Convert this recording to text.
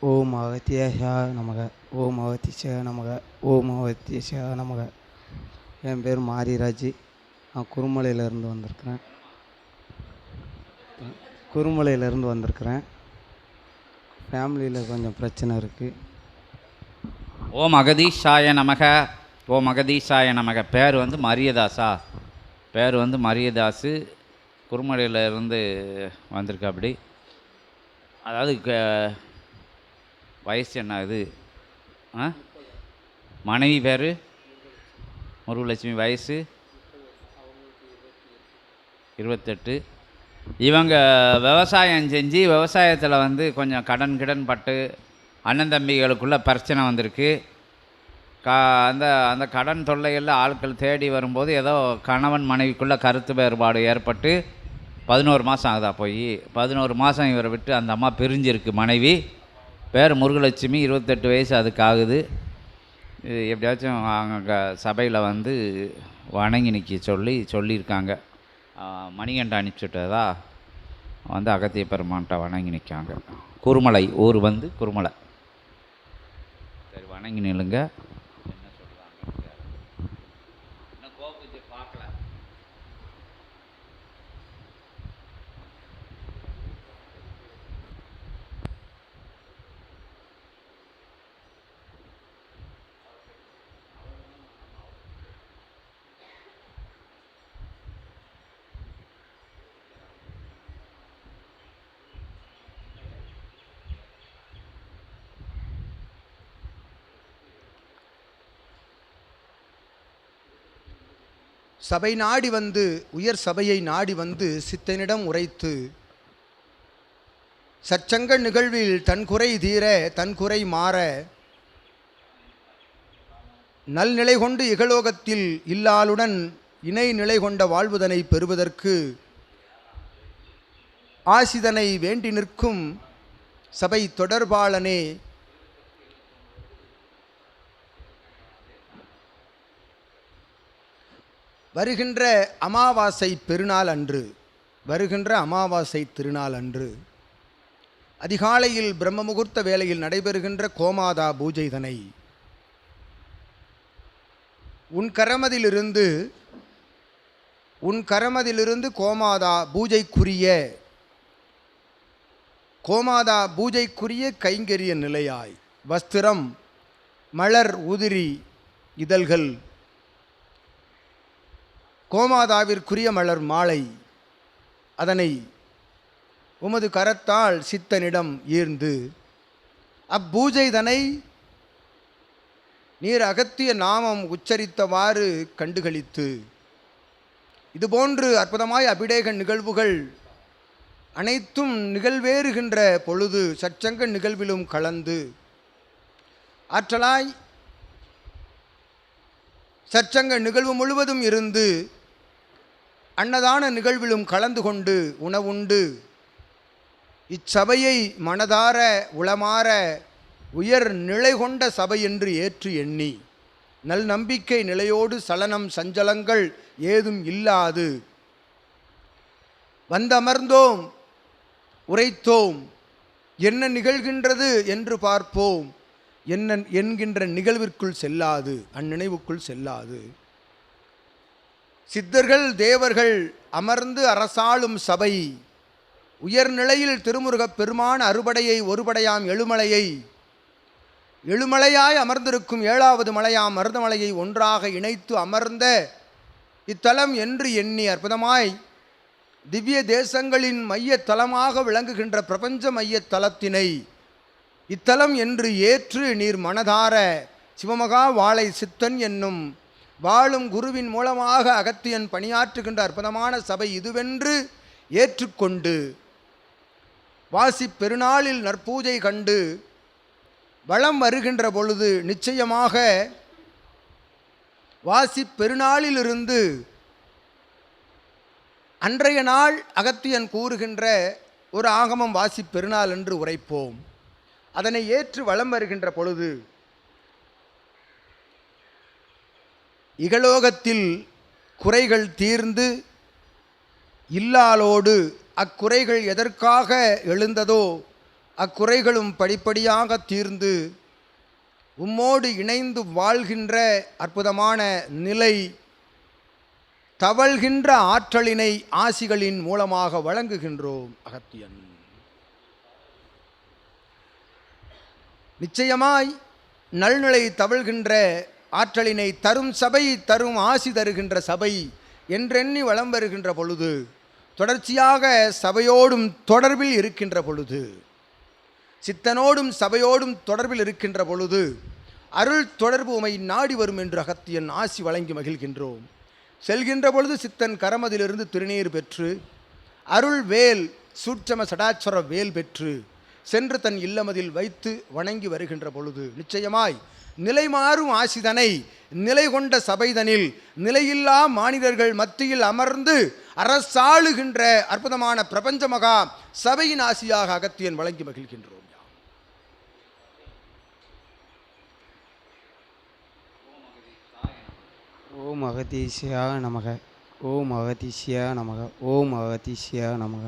ஓம் அகத்தியசா நமக. ஓம் அகத்திஷா நமக. ஓம் அகத்தியேஷா நமக. என் பேர் மாரிராஜ். நான் குருமலையிலேருந்து வந்திருக்கிறேன். குருமலையிலேருந்து வந்திருக்கிறேன். ஃபேமிலியில் கொஞ்சம் பிரச்சனை இருக்குது ஓம் அகதீஷாய நமக. ஓம் அகதீஷாய நமக. பேர் வந்து மரியதாஸா பேர் வந்து மரியதாஸு குருமலையிலேருந்து வந்திருக்காப்படி அதாவது க- வயசு என்ன இது ஆ? மனைவி பேர்? முருகலட்சுமி வயசு? இருபத்தெட்டு. இவங்க விவசாயம் செஞ்சு விவசாயத்தில் வந்து கொஞ்சம் கடன் கிடன் பட்டு அண்ணன் தம்பிகளுக்குள்ள பிரச்சனை வந்திருக்கு. கா அந்த அந்த கடன் தொல்லைகளில் ஆட்கள் தேடி வரும்போது ஏதோ கணவன் மனைவிக்குள்ளே கருத்து வேறுபாடு ஏற்பட்டு பதினோரு மாதம் ஆகுதா போய்? பதினோரு மாதம் இவரை விட்டு அந்த அம்மா பிரிஞ்சிருக்கு மனைவி. பேர் முருகலட்சுமி இருபத்தெட்டு வயசு அதுக்கு ஆகுது எப்படியாச்சும் அங்கே சபையில் வந்து வணங்கி நிற்க சொல்லி சொல்லியிருக்காங்க. மணிகண்ட அனுப்பிச்சுட்டதா? வந்து அகத்திய பெருமான்கிட்ட வணங்கி நிற்காங்க குருமலை ஊர் வந்து குருமலை. சரி வணங்கி நில்லுங்க. என்ன சொல்கிறாங்க இன்னும் பார்க்கல. சபை நாடி வந்து உயர் சபையை நாடி வந்து சித்தனிடம் உரைத்து சச்சங்க நிகழ்வில் தன் குறை தீர தன் குறை மாற நல்நிலை கொண்டு இகலோகத்தில் இல்லாளுடன் இணை நிலை கொண்ட வாழ்வுதனை பெறுவதற்கு ஆசிதனை வேண்டி நிற்கும் சபை தொடர்பாளனே வருகின்ற அமாவாசை பெருநாள் அன்று வருகின்ற அமாவாசை திருநாள் அன்று அதிகாலையில் பிரம்ம முகூர்த்த வேளையில் நடைபெறுகின்ற கோமாதா பூஜைதனை. உன் கரமதிலிருந்து உன் கரமதிலிருந்து கோமாதா பூஜைக்குரிய கோமாதா பூஜைக்குரிய கைங்கரிய நிலையாய் வஸ்திரம் மலர் உதிரி இதழ்கள் கோமாதாவிற்குரிய மலர் மாலை. அதனை உமது கரத்தால் சித்தனிடம் ஈர்ந்து அப்பூஜைதனை நீர் அகத்திய நாமம் உச்சரித்தவாறு கண்டுகளித்து இதுபோன்று அற்புதமாய் அபிடேக நிகழ்வுகள் அனைத்தும் நிகழ்வேறுகின்ற பொழுது சச்சங்க நிகழ்விலும் கலந்து ஆற்றலாய் சச்சங்க நிகழ்வு முழுவதும் இருந்து அன்னதான நிகழ்விலும் கலந்து கொண்டு உணவுண்டு. இச்சபையை மனதார உளமாற உயர் நிலை கொண்ட சபை என்று ஏற்று எண்ணி நல் நம்பிக்கை நிலையோடு சலனம் சஞ்சலங்கள் ஏதும் இல்லாது. வந்தமர்ந்தோம் உரைத்தோம் என்ன நிகழ்கின்றது என்று பார்ப்போம் என்ன என்கின்ற நிகழ்விற்குள் செல்லாது அந்நினைவுக்குள் செல்லாது. சித்தர்கள் தேவர்கள் அமர்ந்து அரசாளும் சபை. உயர்நிலையில் திருமுருகப் பெருமான் அறுபடையை ஒருபடையாம் எழுமலையை. எழுமலையாய் அமர்ந்திருக்கும் ஏழாவது மலையாம் மருதமலையை ஒன்றாக இணைத்து அமர்ந்த இத்தலம் என்று எண்ணி அற்புதமாய் திவ்ய தேசங்களின் மைய தலமாக விளங்குகின்ற பிரபஞ்ச மையத் தலத்தினை இத்தலம் என்று ஏற்று நீர் மனதார சிவமகா வாழை சித்தன் என்னும் வாழும் குருவின் மூலமாக அகத்தியன் பணியாற்றுகின்ற அற்புதமான சபை இதுவென்று ஏற்றுக்கொண்டு வாசி பெருநாளில் நற்பூஜை கண்டு வளம் வருகின்ற பொழுது நிச்சயமாக வாசி பெருநாளிலிருந்து அன்றைய நாள் அகத்தியன் கூறுகின்ற ஒரு ஆகமம் வாசி பெருநாள் என்று உரைப்போம். அதனை ஏற்று வளம் வருகின்ற பொழுது இகலோகத்தில் குறைகள் தீர்ந்து இல்லாலோடு அக்குறைகள் எதற்காக எழுந்ததோ அக்குறைகளும் படிப்படியாக தீர்ந்து உம்மோடு இணைந்து வாழ்கின்ற அற்புதமான நிலை தவழ்கின்ற ஆற்றலினை ஆசிகளின் மூலமாக வழங்குகின்றோம் அகத்தியன். நிச்சயமாய் நல்நிலை தவழ்கின்ற ஆற்றலினை தரும் சபை தரும் ஆசி தருகின்ற சபை என்றெண்ணி வலம் வருகின்ற பொழுது தொடர்ச்சியாக சபையோடும் தொடர்பில் இருக்கின்ற பொழுது சித்தனோடும் சபையோடும் தொடர்பில் இருக்கின்ற பொழுது அருள் தொடர்பு உமை நாடி வரும் என்று அகத்தியன் ஆசி வழங்கி மகிழ்கின்றோம். செல்கின்ற பொழுது சித்தன் கரமதிலிருந்து திருநீர் பெற்று அருள் வேல் சூட்சம சடாச்சர வேல் பெற்று சென்று தன் இல்லமதில் வைத்து வணங்கி வருகின்ற பொழுது நிச்சயமாய் நிலை மாறும் ஆசிதனை நிலை கொண்ட சபைதனில் நிலையில்லா மாநிலர்கள் மத்தியில் அமர்ந்து அரசாளுகின்ற அற்புதமான பிரபஞ்ச மகா சபையின் ஆசியாக அகத்தியன் வழங்கி மகிழ்கின்றோம். ஓம் அகதீசியாக நமக. ஓம் அகதீசியாக நமக. ஓம் அகதீசியாக நமக.